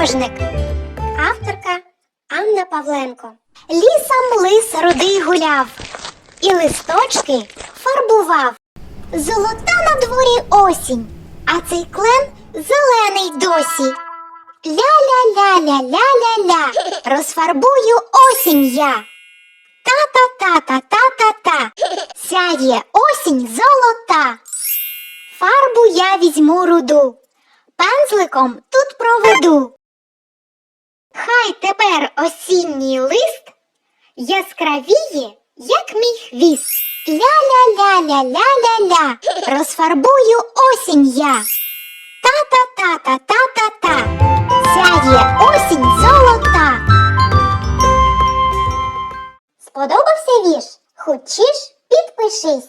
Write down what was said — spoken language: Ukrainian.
художник. Авторка Анна Павленко. Лісом лис рудий гуляв, і листочки фарбував. Золота на дворі осінь, а цей клен зелений досі. Ля-ля-ля-ля-ля-ля-ля, розфарбую осінь я. Та-та-та-та-та-та-та, сяє осінь золота. Фарбу я візьму руду, пензликом тут проведу. Хай тепер осінній лист яскравіє, як мій хвіст. Ля-ля-ля-ля-ля-ля-ля, розфарбую осінь я. Та-та-та-та-та-та-та, сяє осінь золота. Сподобався вірш? Хочеш, підпишись.